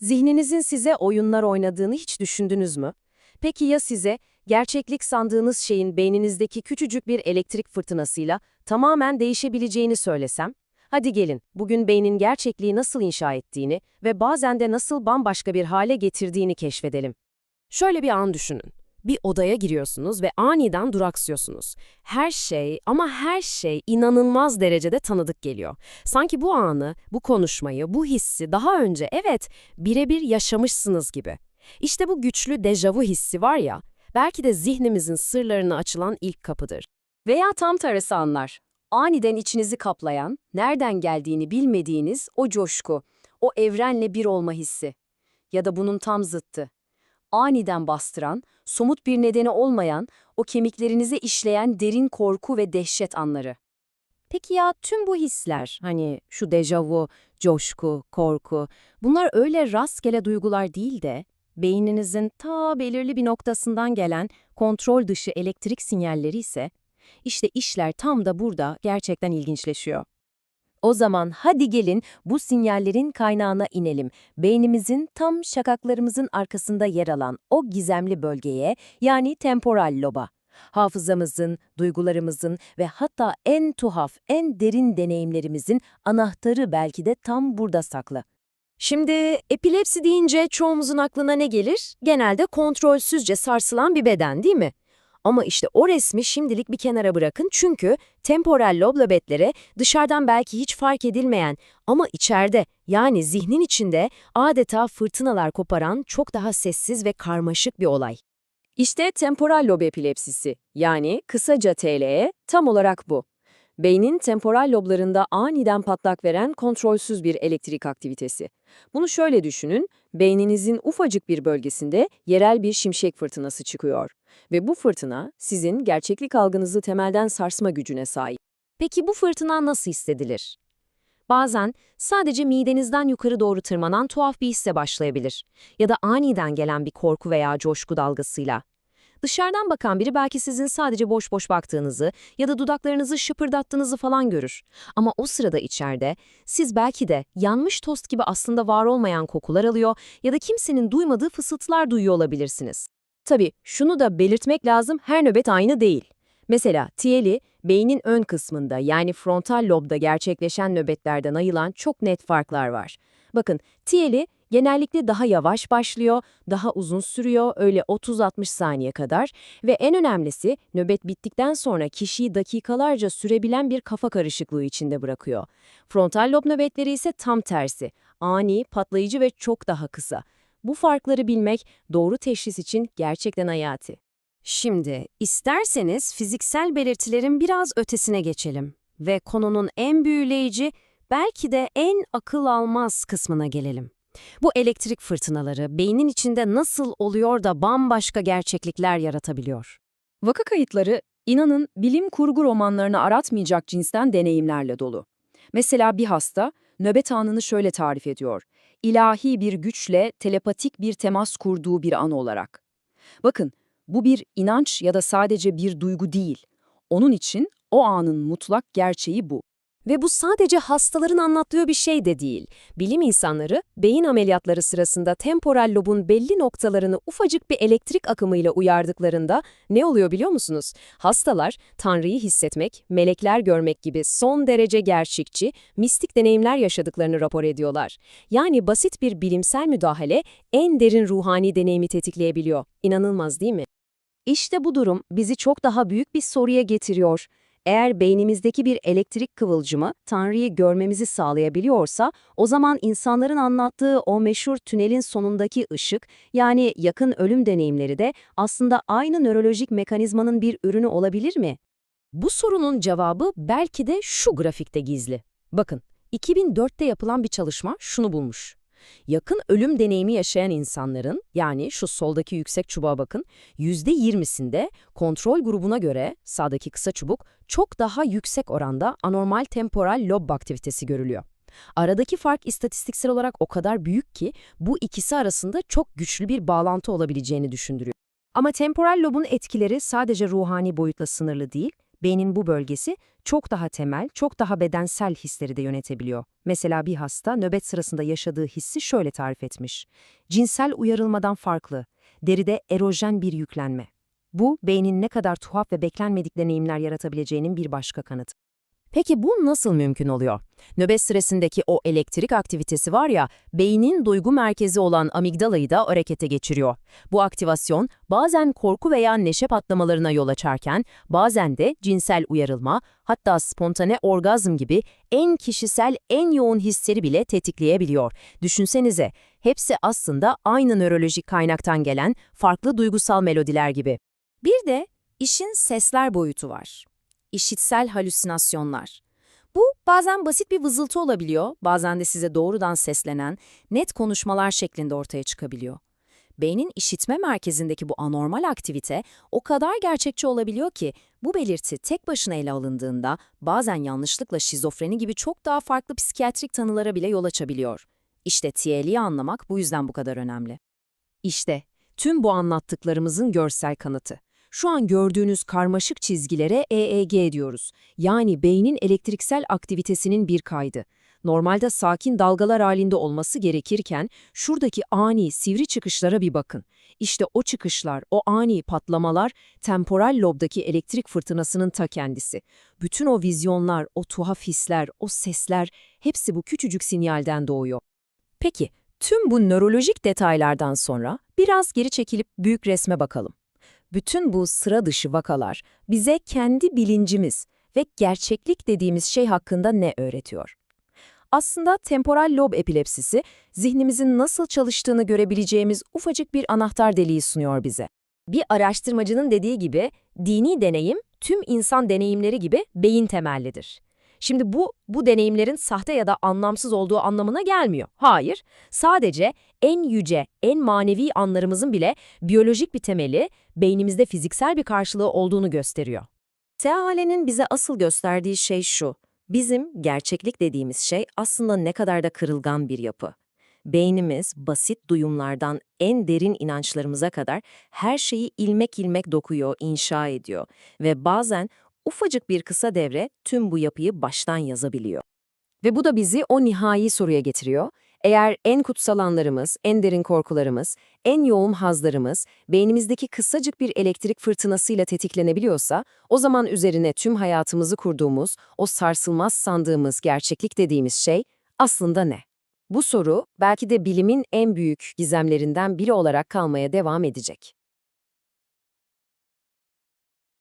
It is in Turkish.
Zihninizin size oyunlar oynadığını hiç düşündünüz mü? Peki ya size gerçeklik sandığınız şeyin beyninizdeki küçücük bir elektrik fırtınasıyla tamamen değişebileceğini söylesem? Hadi gelin, bugün beynin gerçekliği nasıl inşa ettiğini ve bazen de nasıl bambaşka bir hale getirdiğini keşfedelim. Şöyle bir an düşünün. Bir odaya giriyorsunuz ve aniden duraksıyorsunuz. Her şey ama her şey inanılmaz derecede tanıdık geliyor. Sanki bu anı, bu konuşmayı, bu hissi daha önce evet birebir yaşamışsınız gibi. İşte bu güçlü dejavu hissi var ya, belki de zihnimizin sırlarını açılan ilk kapıdır. Veya tam tersi anlar. Aniden içinizi kaplayan, nereden geldiğini bilmediğiniz o coşku, o evrenle bir olma hissi. Ya da bunun tam zıttı. Aniden bastıran, somut bir nedeni olmayan, o kemiklerinize işleyen derin korku ve dehşet anları. Peki ya tüm bu hisler, hani şu dejavu, coşku, korku, bunlar öyle rastgele duygular değil de, beyninizin ta belirli bir noktasından gelen kontrol dışı elektrik sinyalleri ise, işte işler tam da burada gerçekten ilginçleşiyor. O zaman hadi gelin bu sinyallerin kaynağına inelim. Beynimizin tam şakaklarımızın arkasında yer alan o gizemli bölgeye yani temporal loba. Hafızamızın, duygularımızın ve hatta en tuhaf, en derin deneyimlerimizin anahtarı belki de tam burada saklı. Şimdi epilepsi deyince çoğumuzun aklına ne gelir? Genelde kontrolsüzce sarsılan bir beden değil mi? Ama işte o resmi şimdilik bir kenara bırakın çünkü temporal lob lobetlere dışarıdan belki hiç fark edilmeyen ama içeride yani zihnin içinde adeta fırtınalar koparan çok daha sessiz ve karmaşık bir olay. İşte temporal lob epilepsisi yani kısaca TLE tam olarak bu. Beynin temporal loblarında aniden patlak veren kontrolsüz bir elektrik aktivitesi. Bunu şöyle düşünün, beyninizin ufacık bir bölgesinde yerel bir şimşek fırtınası çıkıyor. Ve bu fırtına sizin gerçeklik algınızı temelden sarsma gücüne sahip. Peki bu fırtına nasıl hissedilir? Bazen sadece midenizden yukarı doğru tırmanan tuhaf bir hisse başlayabilir ya da aniden gelen bir korku veya coşku dalgasıyla. Dışarıdan bakan biri belki sizin sadece boş boş baktığınızı ya da dudaklarınızı şıpırdattığınızı falan görür. Ama o sırada içeride siz belki de yanmış tost gibi aslında var olmayan kokular alıyor ya da kimsenin duymadığı fısıltılar duyuyor olabilirsiniz. Tabii şunu da belirtmek lazım her nöbet aynı değil. Mesela tiyeli, beynin ön kısmında yani frontal lobda gerçekleşen nöbetlerden ayılan çok net farklar var. Bakın, tiyeli genellikle daha yavaş başlıyor, daha uzun sürüyor, öyle 30-60 saniye kadar ve en önemlisi nöbet bittikten sonra kişiyi dakikalarca sürebilen bir kafa karışıklığı içinde bırakıyor. Frontal lob nöbetleri ise tam tersi, ani, patlayıcı ve çok daha kısa. Bu farkları bilmek doğru teşhis için gerçekten hayati. Şimdi isterseniz fiziksel belirtilerin biraz ötesine geçelim ve konunun en büyüleyici, belki de en akıl almaz kısmına gelelim. Bu elektrik fırtınaları beynin içinde nasıl oluyor da bambaşka gerçeklikler yaratabiliyor? Vaka kayıtları, inanın bilim kurgu romanlarını aratmayacak cinsten deneyimlerle dolu. Mesela bir hasta, nöbet anını şöyle tarif ediyor. İlahi bir güçle telepatik bir temas kurduğu bir an olarak. Bakın, bu bir inanç ya da sadece bir duygu değil. Onun için o anın mutlak gerçeği bu. Ve bu sadece hastaların anlattığı bir şey de değil. Bilim insanları beyin ameliyatları sırasında temporal lobun belli noktalarını ufacık bir elektrik akımıyla uyardıklarında ne oluyor biliyor musunuz? Hastalar Tanrı'yı hissetmek, melekler görmek gibi son derece gerçekçi, mistik deneyimler yaşadıklarını rapor ediyorlar. Yani basit bir bilimsel müdahale en derin ruhani deneyimi tetikleyebiliyor. İnanılmaz değil mi? İşte bu durum bizi çok daha büyük bir soruya getiriyor. Eğer beynimizdeki bir elektrik kıvılcımı Tanrı'yı görmemizi sağlayabiliyorsa, o zaman insanların anlattığı o meşhur tünelin sonundaki ışık, yani yakın ölüm deneyimleri de aslında aynı nörolojik mekanizmanın bir ürünü olabilir mi? Bu sorunun cevabı belki de şu grafikte gizli. Bakın, 2004'te yapılan bir çalışma şunu bulmuş. Yakın ölüm deneyimi yaşayan insanların, yani şu soldaki yüksek çubuğa bakın, %20'sinde kontrol grubuna göre sağdaki kısa çubuk çok daha yüksek oranda anormal temporal lob aktivitesi görülüyor. Aradaki fark istatistiksel olarak o kadar büyük ki bu ikisi arasında çok güçlü bir bağlantı olabileceğini düşündürüyor. Ama temporal lobun etkileri sadece ruhani boyutla sınırlı değil, Beynin bu bölgesi çok daha temel, çok daha bedensel hisleri de yönetebiliyor. Mesela bir hasta nöbet sırasında yaşadığı hissi şöyle tarif etmiş. Cinsel uyarılmadan farklı, deride erojen bir yüklenme. Bu, beynin ne kadar tuhaf ve beklenmedik deneyimler yaratabileceğinin bir başka kanıtı. Peki bu nasıl mümkün oluyor? Nöbet sırasındaki o elektrik aktivitesi var ya, beynin duygu merkezi olan amigdalayı da harekete geçiriyor. Bu aktivasyon bazen korku veya neşe patlamalarına yol açarken, bazen de cinsel uyarılma, hatta spontane orgazm gibi en kişisel, en yoğun hisleri bile tetikleyebiliyor. Düşünsenize, hepsi aslında aynı nörolojik kaynaktan gelen farklı duygusal melodiler gibi. Bir de işin sesler boyutu var. İşitsel halüsinasyonlar. Bu bazen basit bir vızıltı olabiliyor, bazen de size doğrudan seslenen, net konuşmalar şeklinde ortaya çıkabiliyor. Beynin işitme merkezindeki bu anormal aktivite o kadar gerçekçi olabiliyor ki bu belirti tek başına ele alındığında bazen yanlışlıkla şizofreni gibi çok daha farklı psikiyatrik tanılara bile yol açabiliyor. İşte TL'yi anlamak bu yüzden bu kadar önemli. İşte tüm bu anlattıklarımızın görsel kanıtı. Şu an gördüğünüz karmaşık çizgilere EEG diyoruz. Yani beynin elektriksel aktivitesinin bir kaydı. Normalde sakin dalgalar halinde olması gerekirken şuradaki ani sivri çıkışlara bir bakın. İşte o çıkışlar, o ani patlamalar temporal lobdaki elektrik fırtınasının ta kendisi. Bütün o vizyonlar, o tuhaf hisler, o sesler hepsi bu küçücük sinyalden doğuyor. Peki, tüm bu nörolojik detaylardan sonra biraz geri çekilip büyük resme bakalım. Bütün bu sıra dışı vakalar bize kendi bilincimiz ve gerçeklik dediğimiz şey hakkında ne öğretiyor? Aslında temporal lob epilepsisi, zihnimizin nasıl çalıştığını görebileceğimiz ufacık bir anahtar deliği sunuyor bize. Bir araştırmacının dediği gibi, dini deneyim, tüm insan deneyimleri gibi beyin temellidir. Şimdi bu, bu deneyimlerin sahte ya da anlamsız olduğu anlamına gelmiyor. Hayır, sadece en yüce, en manevi anlarımızın bile biyolojik bir temeli, beynimizde fiziksel bir karşılığı olduğunu gösteriyor. Seahale'nin bize asıl gösterdiği şey şu, bizim gerçeklik dediğimiz şey aslında ne kadar da kırılgan bir yapı. Beynimiz basit duyumlardan en derin inançlarımıza kadar her şeyi ilmek ilmek dokuyor, inşa ediyor ve bazen ufacık bir kısa devre tüm bu yapıyı baştan yazabiliyor. Ve bu da bizi o nihai soruya getiriyor. Eğer en kutsal anlarımız, en derin korkularımız, en yoğun hazlarımız beynimizdeki kısacık bir elektrik fırtınasıyla tetiklenebiliyorsa, o zaman üzerine tüm hayatımızı kurduğumuz, o sarsılmaz sandığımız gerçeklik dediğimiz şey aslında ne? Bu soru belki de bilimin en büyük gizemlerinden biri olarak kalmaya devam edecek.